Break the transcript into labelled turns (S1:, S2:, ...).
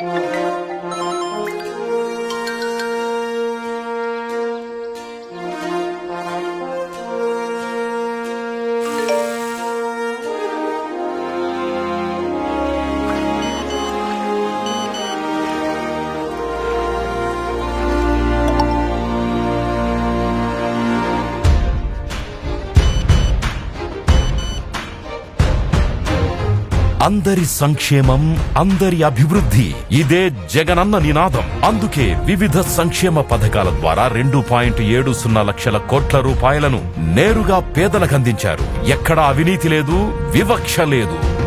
S1: Thank you. అందరి సంక్షేమం అందరి అభివృద్ధి ఇదే జగనన్న నినాదం. అందుకే వివిధ సంక్షేమ పథకాల ద్వారా రెండు పాయింట్ ఏడు సున్నా లక్షల కోట్ల రూపాయలను నేరుగా పేదలకు అందించారు. ఎక్కడా అవినీతి లేదు వివక్ష లేదు.